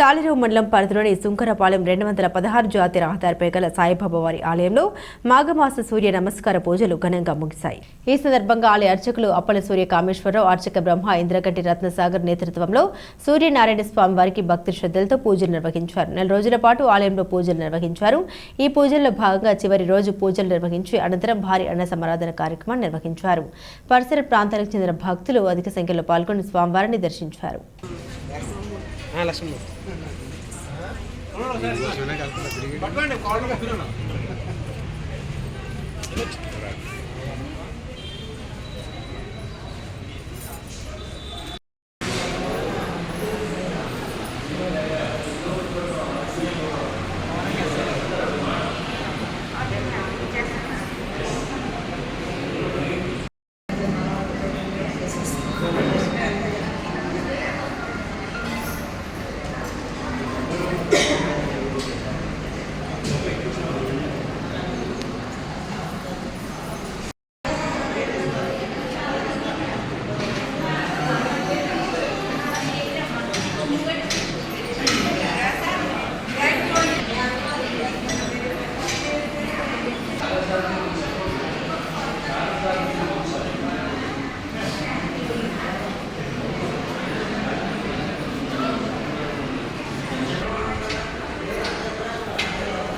తాళిరావు మండలం పరిధిలోని సుంకరపాలెం రెండు వందల పదహారు జాతీయ రహదారిపై గల సాయిబాబా వారి ఆలయంలో మాఘమాస సూర్య నమస్కార పూజలు ఘనంగా ముగిశాయి. ఈ సందర్భంగా ఆలయ అర్చకులు అప్పల సూర్య కామేశ్వరరావు అర్చక బ్రహ్మ ఇంద్రగంటి రత్నసాగర్ నేతృత్వంలో సూర్యనారాయణ స్వామి వారికి భక్తి శ్రద్ధలతో పూజలు నిర్వహించారు. నెల రోజుల పాటు ఆలయంలో పూజలు నిర్వహించారు. ఈ పూజల్లో భాగంగా చివరి రోజు పూజలు నిర్వహించి అనంతరం భారీ అన్న సమారాధన కార్యక్రమం నిర్వహించారు. పరిసర ప్రాంతాలకు చెందిన భక్తులు అధిక సంఖ్యలో పాల్గొని స్వామివారిని దర్శించారు. లక్ష్మణ్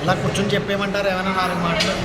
ఇలా కూర్చొని చెప్పేయమంటారు? ఏమైనా నాలుగు మాటలు?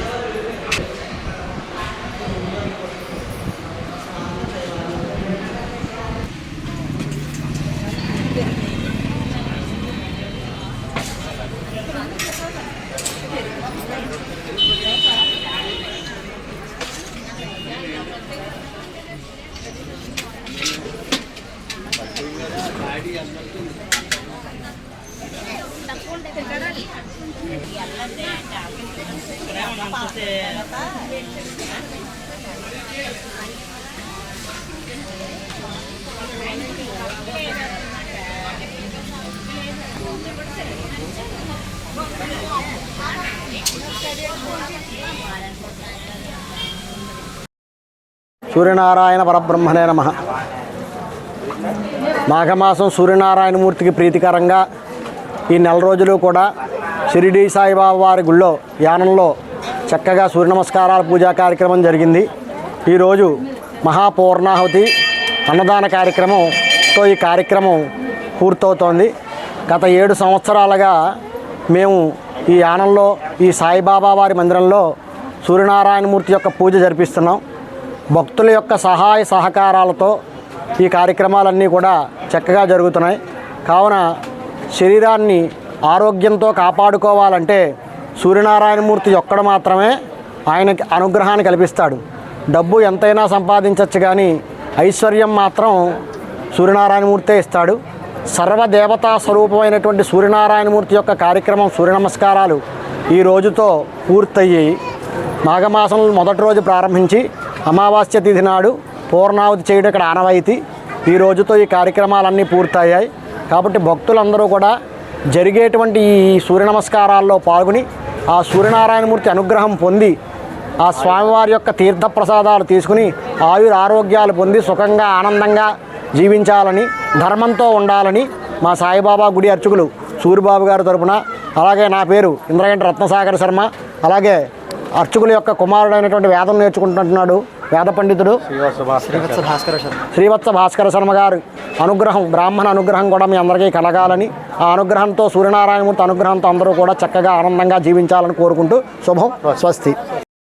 సూర్యనారాయణ పరబ్రహ్మనే నమ. మాఘమాసం సూర్యనారాయణమూర్తికి ప్రీతికరంగా ఈ నెల రోజులు కూడా షిరిడి సాయిబాబా వారి గుళ్ళో యానంలో చక్కగా సూర్య నమస్కారాల పూజా కార్యక్రమం జరిగింది. ఈరోజు మహాపూర్ణాహుతి అన్నదాన కార్యక్రమంతో ఈ కార్యక్రమం పూర్తవుతోంది. గత ఏడు సంవత్సరాలుగా మేము ఈ యానంలో ఈ సాయిబాబా వారి మందిరంలో సూర్యనారాయణమూర్తి యొక్క పూజ జరిపిస్తున్నాం. భక్తుల యొక్క సహాయ సహకారాలతో ఈ కార్యక్రమాలన్నీ కూడా చక్కగా జరుగుతున్నాయి. కావున శరీరాన్ని ఆరోగ్యంతో కాపాడుకోవాలంటే సూర్యనారాయణమూర్తి ఒక్కడు మాత్రమే ఆయనకి అనుగ్రహాన్ని కల్పిస్తాడు. డబ్బు ఎంతైనా సంపాదించవచ్చు కానీ ఐశ్వర్యం మాత్రం సూర్యనారాయణమూర్తే ఇస్తాడు. సర్వదేవతా స్వరూపమైనటువంటి సూర్యనారాయణమూర్తి యొక్క కార్యక్రమం సూర్య నమస్కారాలు ఈ రోజుతో పూర్తయ్యాయి మాఘమాసంలో మొదటి రోజు ప్రారంభించి అమావాస్య తిథి నాడు పూర్ణావతి చేయడం ఇక్కడ ఆనవాయితీ. ఈ రోజుతో ఈ కార్యక్రమాలన్నీ పూర్తయ్యాయి. కాబట్టి భక్తులందరూ కూడా జరిగేటువంటి ఈ సూర్య నమస్కారాల్లో పాల్గొని ఆ సూర్యనారాయణమూర్తి అనుగ్రహం పొంది ఆ స్వామివారి యొక్క తీర్థప్రసాదాలు తీసుకుని ఆయుర ఆరోగ్యాలు పొంది సుఖంగా ఆనందంగా జీవించాలని ధర్మంతో ఉండాలని మా సాయిబాబా గుడి అర్చకులు సూరిబాబు గారి తరపున అలాగే నా పేరు ఇంద్రగంట రత్నసాగర్ శర్మ అలాగే అర్చకుల యొక్క కుమారుడైనటువంటి వేదం నేర్చుకుంటున్నాడు వేద పండితుడు శ్రీవత్స భాస్కర శర్మ గారు అనుగ్రహం బ్రాహ్మణ అనుగ్రహం కూడా మీ అందరికీ కలగాలని ఆ అనుగ్రహంతో సూర్యనారాయణమూర్తి అనుగ్రహంతో అందరూ కూడా చక్కగా ఆనందంగా జీవించాలని కోరుకుంటూ శుభం స్వస్తి.